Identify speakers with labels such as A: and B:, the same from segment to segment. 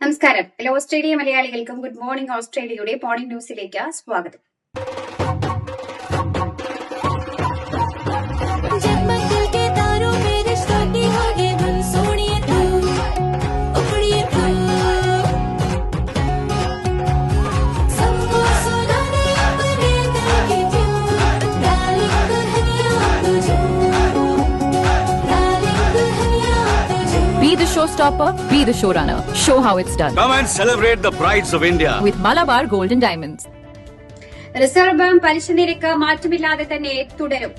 A: നമസ്കാരം. Hello Australia മലയാളികൾക്കും good morning ഓസ്ട്രേലിയയുടെ മോർണിംഗ് ന്യൂസിലേക്ക് സ്വാഗതം.
B: showstopper, be the showrunner. Show how it's done.
C: Come and celebrate the brides of India.
B: With Malabar Golden Diamonds.
A: Reserve Bank പലിശ നിരക്ക് മാറ്റമില്ലാതെ തന്നെ തുടരും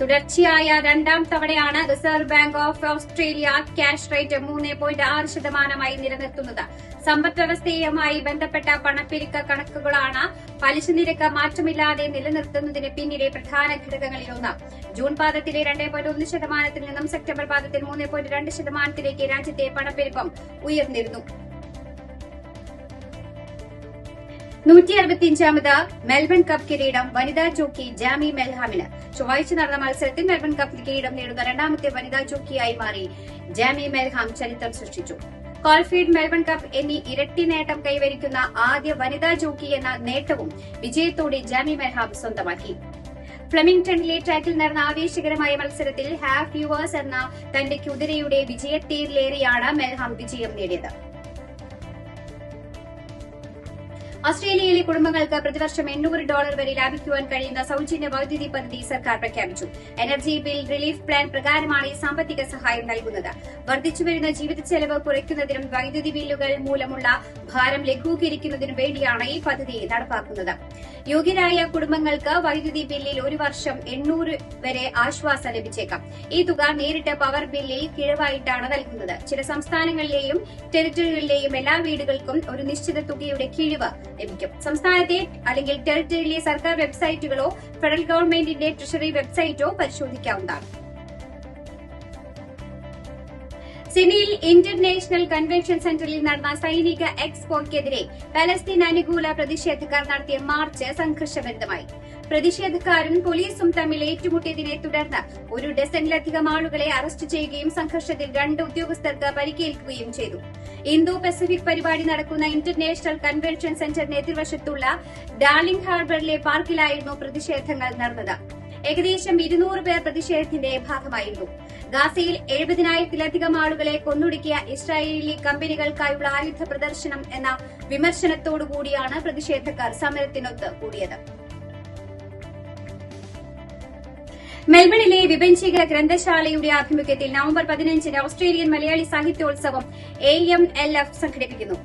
A: തുടർച്ചയായ രണ്ടാം തവണയാണ് reserve bank of Australia cash rate മൂന്ന് പോയിന്റ് ആറ് ശതമാനമായി നിലനിർത്തുന്നത്. സമ്പദ് വ്യവസ്ഥയുമായി ബന്ധപ്പെട്ട പണപ്പെരുക്ക കണക്കുകളാണ് പലിശ നിരക്ക് മാറ്റമില്ലാതെ നിലനിർത്തുന്നതിന് പിന്നിലെ പ്രധാന ഘടകങ്ങളിലൊന്ന് ജൂൺ പാദത്തിലെ രണ്ട് പോയിന്റ് ഒന്ന് ശതമാനത്തിൽ നിന്നും സെപ്റ്റംബർ പാദത്തിൽ മൂന്ന് പോയിന്റ് രണ്ട് ശതമാനത്തിലേക്ക് രാജ്യത്തെ പണപ്പെരുപ്പം ഉയർന്നിരുന്നു. നൂറ്റി അറുപത്തിയഞ്ചാമത് മെൽബൺ കപ്പ് കിരീടം വനിതാ ജോക്കി ജാമി മെൽഹാമിന്. ചൊവ്വാഴ്ച നടന്ന മത്സരത്തിൽ മെൽബൺ കപ്പിൽ കിരീടം നേടുന്ന രണ്ടാമത്തെ വനിതാ ജോക്കിയായി മാറി. ജാമി മെൽഹാം ചരിത്രം സൃഷ്ടിച്ചു. കോൾഫീൽഡ് മെൽബൺ കപ്പ് എന്നീ ഇരട്ടി നേട്ടം കൈവരിക്കുന്ന ആദ്യ വനിതാ ജോക്കി എന്ന നേട്ടവും വിജയത്തോടെ ജാമി മെൽഹാം സ്വന്തമാക്കി. ഫ്ലെമിംഗ്ടണിലെ ട്രാക്കിൽ നടന്ന ആവേശകരമായ മത്സരത്തിൽ ഹാഫ് യുവേഴ്സ് എന്ന തന്റെ കുതിരയുടെ വിജയത്തേരിലേറെയാണ് മെൽഹാം വിജയം നേടിയത്. ഓസ്ട്രേലിയയിലെ കുടുംബങ്ങൾക്ക് പ്രതിവർഷം എണ്ണൂറ് ഡോളർ വരെ ലാഭിക്കുവാൻ കഴിയുന്ന സൌജന്യ വൈദ്യുതി പദ്ധതി സർക്കാർ പ്രഖ്യാപിച്ചു. എനർജി ബിൽ റിലീഫ് പ്ലാൻ പ്രകാരമാണ് ഈ സാമ്പത്തിക സഹായം നൽകുന്നത്. വർദ്ധിച്ചുവരുന്ന ജീവിത ചെലവ് കുറയ്ക്കുന്നതിനും വൈദ്യുതി ബില്ലുകൾ മൂലമുള്ള ഭാരം ലഘൂകരിക്കുന്നതിനും വേണ്ടിയാണ് ഈ പദ്ധതി നടപ്പാക്കുന്നത്. യോഗ്യരായ കുടുംബങ്ങൾക്ക് വൈദ്യുതി ബില്ലിൽ ഒരു വർഷം എണ്ണൂറ് വരെ ആശ്വാസം ലഭിച്ചേക്കാം. ഈ തുക നേരിട്ട് പവർ ബില്ലിൽ കിഴവായിട്ടാണ് നൽകുന്നത്. ചില സംസ്ഥാനങ്ങളിലെയും ടെറിട്ടറികളിലെയും എല്ലാ വീടുകൾക്കും ഒരു നിശ്ചിത തുകയുടെ കിഴിവ് ലഭിക്കും സംസ്ഥാനത്തെ അല്ലെങ്കിൽ ടെറിട്ടറിയിലെ സർക്കാർ വെബ്സൈറ്റുകളോ ഫെഡറൽ ഗവൺമെന്റിന്റെ ട്രഷറി വെബ്സൈറ്റോ പരിശോധിക്കാവുന്നതാണ്. സിനിയിൽ ഇന്റർനാഷണൽ കൺവെൻഷൻ സെന്ററിൽ നടന്ന സൈനിക എക്സ്പോയ്ക്കെതിരെ പലസ്തീൻ അനുകൂല പ്രതിഷേധക്കാർ നടത്തിയ മാർച്ച് സംഘർഷഭരിതമായി. പ്രതിഷേധക്കാരും പോലീസും തമ്മിൽ ഏറ്റുമുട്ടിയതിനെ തുടർന്ന് ഒരു ഡസനിലധികം ആളുകളെ അറസ്റ്റ് ചെയ്യുകയും സംഘർഷത്തിൽ രണ്ട് ഉദ്യോഗസ്ഥർക്ക് പരിക്കേൽക്കുകയും ചെയ്തു. ഇന്തോ പസഫിക് പരിപാടി നടക്കുന്ന ഇന്റർനാഷണൽ കൺവെൻഷൻ സെന്ററിന് എതിർവശത്തുള്ള ഡാർലിംഗ് ഹാർബറിലെ പാർക്കിലായിരുന്നു പ്രതിഷേധങ്ങൾ നടന്നത്. ഏകദേശം ഇരുന്നൂറ് പേർ പ്രതിഷേധത്തിന്റെ ഭാഗമായിരുന്നു. ഗാസയിൽ എഴുപതിനായിരത്തിലധികം ആളുകളെ കൊന്നൊടുക്കിയ ഇസ്രായേലി കമ്പനികൾക്കായുള്ള ആയുധ പ്രദർശനം എന്ന വിമർശനത്തോടുകൂടിയാണ് പ്രതിഷേധക്കാർ സമരത്തിനൊത്ത് കൂടിയത്. മെൽബണിലെ വിഭജിക ഗ്രന്ഥശാലയുടെ ആഭിമുഖ്യത്തിൽ നവംബർ പതിനഞ്ചിന് ഓസ്ട്രേലിയൻ മലയാളി സാഹിത്യോത്സവം എ എം എൽ എഫ് സംഘടിപ്പിക്കുന്നു.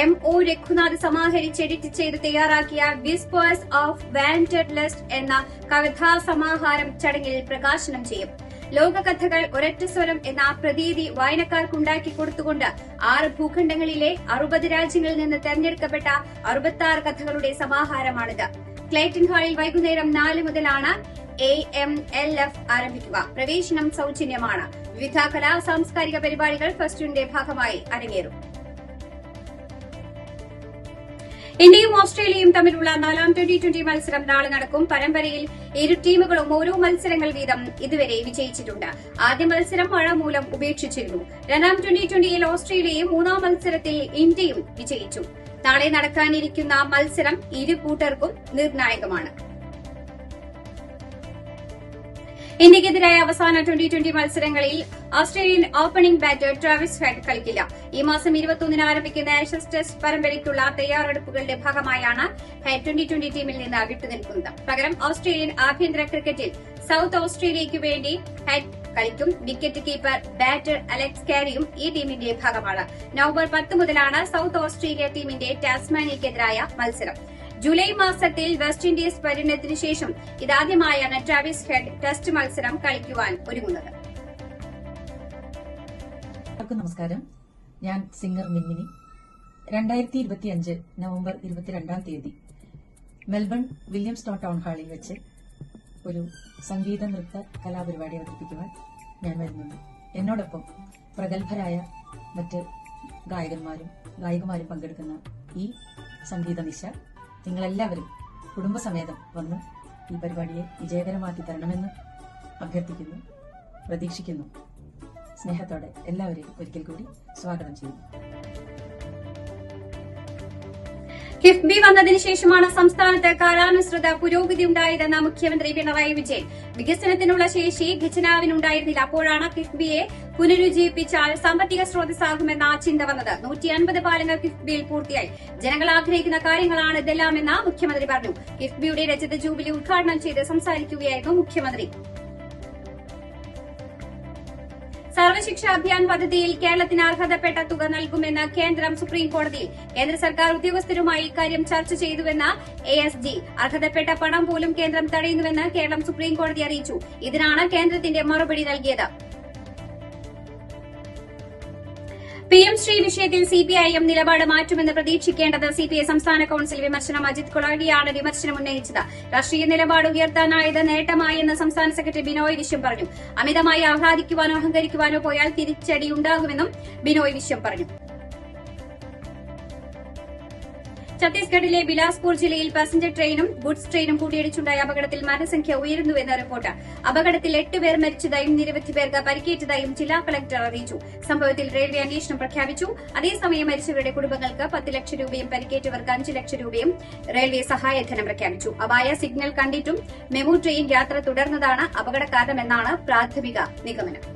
A: എം ഒ രഘുനാഥ് സമാഹരിച്ച് എഡിറ്റ് ചെയ്ത് തയ്യാറാക്കിയ വിസ്പേഴ്സ് ഓഫ് വാന്റഡ് ലിസ്റ്റ് എന്ന കവിതാ സമാഹാരം ചടങ്ങിൽ പ്രകാശനം ചെയ്യും. ലോകകഥകൾ ഒരൊറ്റ സ്വരം എന്ന പ്രതീതി വായനക്കാർക്കുണ്ടാക്കി കൊടുത്തുകൊണ്ട് ആറ് ഭൂഖണ്ഡങ്ങളിലെ അറുപത് രാജ്യങ്ങളിൽ നിന്ന് തെരഞ്ഞെടുക്കപ്പെട്ട അറുപത്തി കഥകളുടെ സമാഹാരമാണിത്. ക്ലേറ്റൻ ഹാളിൽ വൈകുന്നേരം നാല് മുതലാണ് എ എം എൽ എഫ് ആരംഭിക്കുക പ്രവേശനം സൗജന്യമാണ്. വിവിധ കലാ സാംസ്കാരിക പരിപാടികൾ ഫെസ്റ്റിന്റെ ഭാഗമായി അരങ്ങേറും. ഇന്ത്യയും ഓസ്ട്രേലിയയും തമ്മിലുള്ള നാലാം ട്വന്റി ട്വന്റി മത്സരം നാളെ നടക്കും. പരമ്പരയിൽ ഇരു ടീമുകളും ഓരോ മത്സരങ്ങൾ വീതം ഇതുവരെ വിജയിച്ചിട്ടുണ്ട്. ആദ്യ മത്സരം മഴ മൂലം ഉപേക്ഷിച്ചിരുന്നു. രണ്ടാം ട്വന്റി ട്വന്റിയിൽ ഓസ്ട്രേലിയയും മൂന്നാം മത്സരത്തിൽ ഇന്ത്യയും വിജയിച്ചു. നാളെ നടക്കാനിരിക്കുന്ന മത്സരം ഇരു കൂട്ടർക്കും നിർണായകമാണ്. ഇന്ത്യക്കെതിരായ അവസാന ട്വന്റി ട്വന്റി മത്സരങ്ങളിൽ Australian opening batter Travis Head കളിക്കില്ല. ഈ മാസം ഇരുപത്തൊന്നിന് ആരംഭിക്കുന്ന ആഷസ് ടെസ്റ്റ് പരമ്പരയ്ക്കുള്ള തയ്യാറെടുപ്പുകളുടെ ഭാഗമായാണ് ഹെഡ് ട്വന്റി ട്വന്റി ടീമിൽ നിന്ന് വിട്ടുനിൽക്കുന്നത് പകരം ഓസ്ട്രേലിയൻ ആഭ്യന്തര ക്രിക്കറ്റിൽ സൌത്ത് ഓസ്ട്രേലിയയ്ക്ക് വേണ്ടി ഹെഡ് കളിക്കും. വിക്കറ്റ് കീപ്പർ ബാറ്റർ അലക്സ് കാരിയും ഈ ടീമിന്റെ ഭാഗമാണ്. നവംബർ പത്ത് മുതലാണ് സൌത്ത് ഓസ്ട്രേലിയ ടീമിന്റെ ടാസ്മാനിയക്കെതിരായ മത്സരം. ജൂലൈ മാസത്തിൽ വെസ്റ്റ് ഇൻഡീസ് പര്യടനത്തിന് ശേഷം ഇതാദ്യമായാണ് ട്രാവിസ് ഹെഡ് ടെസ്റ്റ് മത്സരം കളിക്കുവാൻ ഒരുങ്ങുന്നത്.
D: നമസ്കാരം. ഞാൻ സിംഗർ മിന്നിനി. രണ്ടായിരത്തി ഇരുപത്തി അഞ്ച് നവംബർ ഇരുപത്തിരണ്ടാം തീയതി മെൽബൺ വില്യംസ് ടൗൺ ഹാളിൽ വെച്ച് ഒരു സംഗീത നൃത്ത കലാപരിപാടി അവതരിപ്പിക്കുവാൻ ഞാൻ വരുന്നുണ്ട്. എന്നോടൊപ്പം പ്രഗത്ഭരായ മറ്റ് ഗായകന്മാരും ഗായികമാരും പങ്കെടുക്കുന്ന ഈ സംഗീത നിശ നിങ്ങളെല്ലാവരും കുടുംബസമേതം വന്ന് ഈ പരിപാടിയെ വിജയകരമാക്കി തരണമെന്ന് അഭ്യർത്ഥിക്കുന്നു പ്രതീക്ഷിക്കുന്നു. സ്നേഹത്തോടെ എല്ലാവരെയും ഒരിക്കൽ കൂടി സ്വാഗതം ചെയ്യുന്നു.
A: കിഫ്ബി വന്നതിന് ശേഷമാണ് സംസ്ഥാനത്ത് കാലാനുസൃത പുരോഗതി ഉണ്ടായതെന്ന് മുഖ്യമന്ത്രി പിണറായി വിജയൻ. വികസനത്തിനുള്ള ശേഷി ഖജനാവിനുണ്ടായിരുന്നില്ല. അപ്പോഴാണ് കിഫ്ബിയെ പുനരുജ്ജീവിപ്പിച്ചാൽ സാമ്പത്തിക സ്രോതസ്സാകുമെന്ന ചിന്ത വന്നത്. നൂറ്റി അൻപത് പാലങ്ങൾ കിഫ്ബിയിൽ പൂർത്തിയായി. ജനങ്ങൾ ആഗ്രഹിക്കുന്ന കാര്യങ്ങളാണ് ഇതെല്ലാമെന്ന് മുഖ്യമന്ത്രി പറഞ്ഞു. കിഫ്ബിയുടെ രജത ജൂബിലി ഉദ്ഘാടനം ചെയ്ത് സംസാരിക്കുകയായിരുന്നു മുഖ്യമന്ത്രി. സർവശിക്ഷ അഭിയാൻ പദ്ധതിയിൽ കേരളത്തിന് അർഹതപ്പെട്ട തുക നൽകുമെന്ന് കേന്ദ്രം സുപ്രീം കോടതിയിൽ കേന്ദ്ര സർക്കാർ ഉദ്യോഗസ്ഥരുമായി ഇക്കാര്യം ചർച്ച ചെയ്തുവെന്ന് എ എസ് ജി. അർഹതപ്പെട്ട പണം പോലും കേന്ദ്രം തടയുന്നുവെന്ന് കേരളം സുപ്രീം കോടതി അറിയിച്ചു. ഇതിനാണ് കേന്ദ്രത്തിന്റെ മറുപടി നൽകിയത്. പി എം ശ്രീ വിഷയത്തിൽ സി പി ഐ എം നിലപാട് മാറ്റുമെന്ന് പ്രതീക്ഷിക്കേണ്ടത് സി പി ഐ സംസ്ഥാന കൌൺസിൽ വിമർശനം അജിത് കൊളാഡിയാണ് വിമർശനം ഉന്നയിച്ചത്. രാഷ്ട്രീയ നിലപാട് ഉയർത്താനായത് നേട്ടമായെന്ന് സംസ്ഥാന സെക്രട്ടറി ബിനോയ് വിശ്വം പറഞ്ഞു. അമിതമായി ആഹ്ലാദിക്കുവാനോ അഹങ്കരിക്കുവാനോ പോയാൽ തിരിച്ചടിയുണ്ടാകുമെന്നും ബിനോയ് വിശ്വം പറഞ്ഞു. ഛത്തീസ്ഗഡിലെ ബിലാസ്പൂർ ജില്ലയിൽ പാസഞ്ചർ ട്രെയിനും ഗുഡ്സ് ട്രെയിനും കൂട്ടിയിടിച്ചുണ്ടായ അപകടത്തിൽ മരണസംഖ്യ ഉയരുന്നുവെന്ന് റിപ്പോർട്ട്. അപകടത്തിൽ എട്ട് പേർ മരിച്ചതായും നിരവധി പേർക്ക് പരിക്കേറ്റതായും ജില്ലാ കളക്ടർ അറിയിച്ചു. സംഭവത്തിൽ റെയിൽവേ അന്വേഷണം പ്രഖ്യാപിച്ചു. അതേസമയം മരിച്ചവരുടെ കുടുംബങ്ങൾക്ക് പത്ത് ലക്ഷം രൂപയും പരിക്കേറ്റവർക്ക് അഞ്ച് ലക്ഷം രൂപയും റെയിൽവേ സഹായധനം പ്രഖ്യാപിച്ചു. അപായ സിഗ്നൽ കണ്ടിട്ടും മെമു ട്രെയിൻ യാത്ര തുടർന്നതാണ് അപകട കാരണമെന്നാണ് പ്രാഥമിക നിഗമനം.